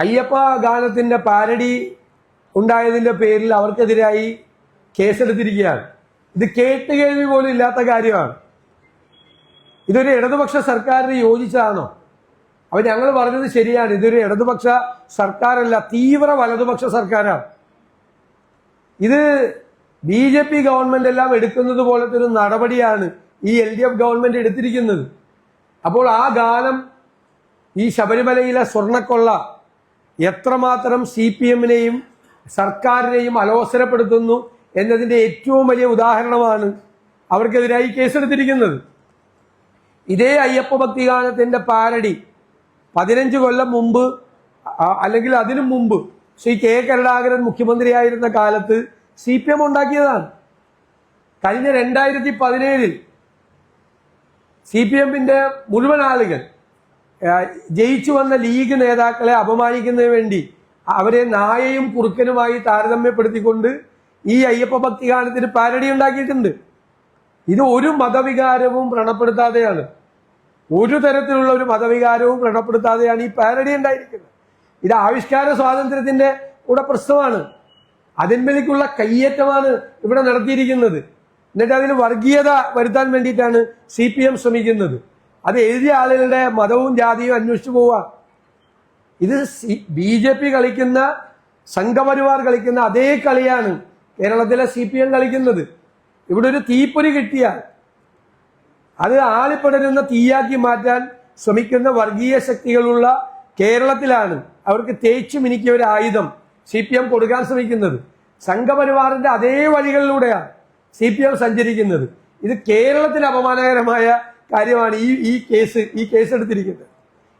അയ്യപ്പ ഗാനത്തിന്റെ പാരഡി ഉണ്ടായതിന്റെ പേരിൽ അവർക്കെതിരായി കേസെടുത്തിരിക്കുകയാണ്. ഇത് കേട്ട് കേൾവി പോലും ഇല്ലാത്ത കാര്യമാണ്. ഇതൊരു ഇടതുപക്ഷ സർക്കാരിന് യോജിച്ചതാണോ? അപ്പൊ ഞങ്ങൾ പറഞ്ഞത് ശരിയാണ്. ഇതൊരു ഇടതുപക്ഷ സർക്കാരല്ല തീവ്ര വലതുപക്ഷ സർക്കാരാണ്. ഇത് ബി ജെ പി ഗവൺമെന്റ് എല്ലാം എടുക്കുന്നത് പോലത്തെ ഒരു നടപടിയാണ് ഈ എൽ ഡി എഫ് ഗവൺമെന്റ് എടുത്തിരിക്കുന്നത്. അപ്പോൾ ആ ഗാനം ഈ ശബരിമലയിലെ സ്വർണക്കൊള്ള എത്രമാത്രം സി പി എമ്മിനെയും സർക്കാരിനെയും അലോസരപ്പെടുത്തുന്നു എന്നതിന്റെ ഏറ്റവും വലിയ ഉദാഹരണമാണ് അവർക്കെതിരായി കേസെടുത്തിരിക്കുന്നത്. ഇതേ അയ്യപ്പ ഭക്തിഗാനത്തിന്റെ പാരടി പതിനഞ്ച് കൊല്ലം മുമ്പ് അല്ലെങ്കിൽ അതിനു മുമ്പ് ശ്രീ കെ കരുണാകരൻ മുഖ്യമന്ത്രിയായിരുന്ന കാലത്ത് സി പി എം ഉണ്ടാക്കിയതാണ്. കഴിഞ്ഞ രണ്ടായിരത്തി പതിനേഴിൽ സി പി എമ്മിന്റെ മുഴുവൻ ആളുകൾ ജയിച്ചു വന്ന ലീഗ് നേതാക്കളെ അപമാനിക്കുന്നതിന് വേണ്ടി അവരെ നായയും കുറുക്കനുമായി താരതമ്യപ്പെടുത്തിക്കൊണ്ട് ഈ അയ്യപ്പ ഭക്തി ഗാനത്തിന് പാരഡി ഉണ്ടാക്കിയിട്ടുണ്ട്. ഇത് ഒരു മതവികാരവും വ്രണപ്പെടുത്താതെയാണ്. ഒരു തരത്തിലുള്ള ഒരു മതവികാരവും വ്രണപ്പെടുത്താതെയാണ് ഈ പാരഡി ഉണ്ടായിരിക്കുന്നത്. ഇത് ആവിഷ്കാര സ്വാതന്ത്ര്യത്തിന്റെ കൂടെ പ്രശ്നമാണ്. അതിന്മേലേക്കുള്ള കയ്യേറ്റമാണ് ഇവിടെ നടത്തിയിരിക്കുന്നത്. എന്നിട്ട് അതിന് വർഗീയത വരുത്താൻ വേണ്ടിയിട്ടാണ് സി ശ്രമിക്കുന്നത്. അത് എഴുതിയ ആളുകളുടെ മതവും ജാതിയും അന്വേഷിച്ചു പോവുക. ഇത് ബി ജെ പി കളിക്കുന്ന സംഘപരിവാർ കളിക്കുന്ന അതേ കളിയാണ് കേരളത്തിലെ സി പി എം കളിക്കുന്നത്. ഇവിടെ ഒരു തീപ്പൊരി കിട്ടിയാൽ അത് ആളിപ്പടരുന്ന തീയാക്കി മാറ്റാൻ ശ്രമിക്കുന്ന വർഗീയ ശക്തികളുള്ള കേരളത്തിലാണ് അവർക്ക് തേച്ചു മിനിക്കിയ ഒരു ആയുധം സി പി എം കൊടുക്കാൻ ശ്രമിക്കുന്നത്. സംഘപരിവാറിന്റെ അതേ വഴികളിലൂടെയാണ് സി പി എം സഞ്ചരിക്കുന്നത്. ഇത് കേരളത്തിന് അപമാനകരമായ കാര്യമാണ് ഈ ഈ കേസ് ഈ കേസ് എടുത്തിരിക്കുന്നത്.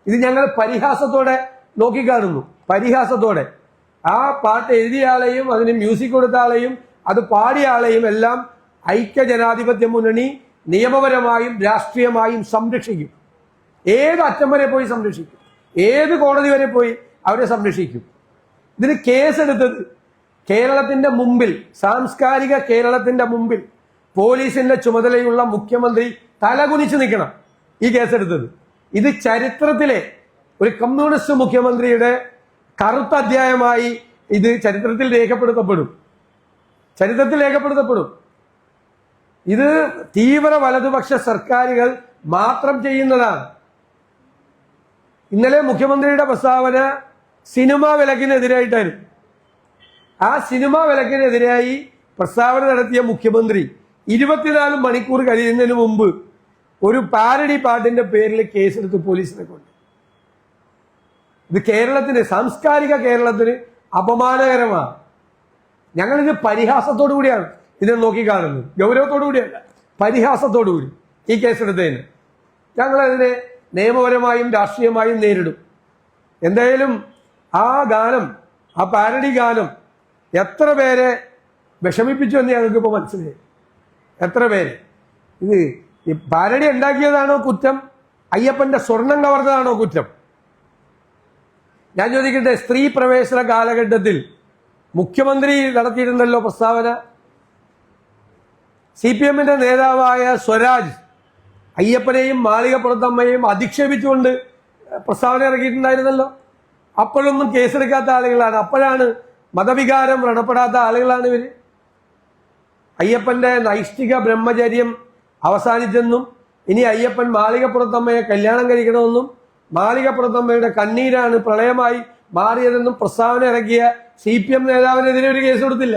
ഇത് ഞങ്ങൾ പരിഹാസത്തോടെ നോക്കിക്കാണുന്നു പരിഹാസത്തോടെ. ആ പാട്ട് എഴുതിയ ആളെയും അതിന് മ്യൂസിക് കൊടുത്ത ആളെയും അത് പാടിയ ആളെയും എല്ലാം ഐക്യ ജനാധിപത്യ മുന്നണി നിയമപരമായും രാഷ്ട്രീയമായും സംരക്ഷിക്കും. ഏത് അറ്റം വരെ പോയി സംരക്ഷിക്കും? ഏത് കോടതി വരെ പോയി അവരെ സംരക്ഷിക്കും? ഇതിന് കേസെടുത്തത് കേരളത്തിന്റെ മുമ്പിൽ സാംസ്കാരിക കേരളത്തിന്റെ മുമ്പിൽ പോലീസിന്റെ ചുമതലയുള്ള മുഖ്യമന്ത്രി തലകുനിച്ച് നിൽക്കണം ഈ കേസെടുത്തത്. ഇത് ചരിത്രത്തിലെ ഒരു കമ്മ്യൂണിസ്റ്റ് മുഖ്യമന്ത്രിയുടെ കറുത്ത അധ്യായമായി ഇത് ചരിത്രത്തിൽ രേഖപ്പെടുത്തപ്പെടും. ചരിത്രത്തിൽ രേഖപ്പെടുത്തപ്പെടും. ഇത് തീവ്ര വലതുപക്ഷ സർക്കാരുകൾ മാത്രം ചെയ്യുന്നതാണ്. ഇന്നലെ മുഖ്യമന്ത്രിയുടെ പ്രസ്താവന സിനിമാ വിലക്കിനെതിരായിട്ടായിരുന്നു. ആ സിനിമാ വിലക്കിനെതിരായി പ്രസ്താവന നടത്തിയ മുഖ്യമന്ത്രി ഇരുപത്തിനാല് മണിക്കൂർ കഴിയുന്നതിന് മുമ്പ് ഒരു പാരഡി പാട്ടിന്റെ പേരിൽ കേസെടുത്ത് പോലീസിനെ കൊണ്ട് ഇത് കേരളത്തിന് സാംസ്കാരിക കേരളത്തിന് അപമാനകരമാണ്. ഞങ്ങളിത് പരിഹാസത്തോടു കൂടിയാണ് ഇതിനെ നോക്കിക്കാണുന്നത് ഗൗരവത്തോടു കൂടിയല്ല പരിഹാസത്തോടു കൂടി ഈ കേസെടുത്തതിന്. ഞങ്ങളതിനെ നിയമപരമായും രാഷ്ട്രീയമായും നേരിടും. എന്തായാലും ആ ഗാനം ആ പാരഡി ഗാനം എത്ര പേരെ വിഷമിപ്പിച്ചു എന്ന് ഞങ്ങൾക്ക് ഇപ്പോൾ മനസ്സിലായി. എത്ര പേര്? ഇത് ഈ ഭാരടി ഉണ്ടാക്കിയതാണോ കുറ്റം? അയ്യപ്പന്റെ സ്വർണം കവർന്നതാണോ കുറ്റം? ഞാൻ ചോദിക്കട്ടെ സ്ത്രീ പ്രവേശന കാലഘട്ടത്തിൽ മുഖ്യമന്ത്രി നടത്തിയിട്ടുണ്ടല്ലോ പ്രസ്താവന? സി പി എമ്മിന്റെ നേതാവായ സ്വരാജ് അയ്യപ്പനെയും മാളികപ്പുറത്തമ്മയെയും അധിക്ഷേപിച്ചുകൊണ്ട് പ്രസ്താവന ഇറക്കിയിട്ടുണ്ടായിരുന്നല്ലോ. അപ്പോഴൊന്നും കേസെടുക്കാത്ത ആളുകളാണ്. അപ്പോഴാണ് മതവികാരം വ്രണപ്പെടാത്ത ആളുകളാണ് ഇവർ. അയ്യപ്പന്റെ നൈഷ്ഠിക ബ്രഹ്മചര്യം അവസാനിച്ചെന്നും ഇനി അയ്യപ്പൻ മാളികപ്പുറത്തമ്മയെ കല്യാണം കഴിക്കണമെന്നും മാളികപ്പുറത്തമ്മയുടെ കണ്ണീരാണ് പ്രളയമായി മാറിയതെന്നും പ്രസ്താവന ഇറക്കിയ സി പി എം നേതാവിനെതിരെ ഒരു കേസ് കൊടുത്തില്ല.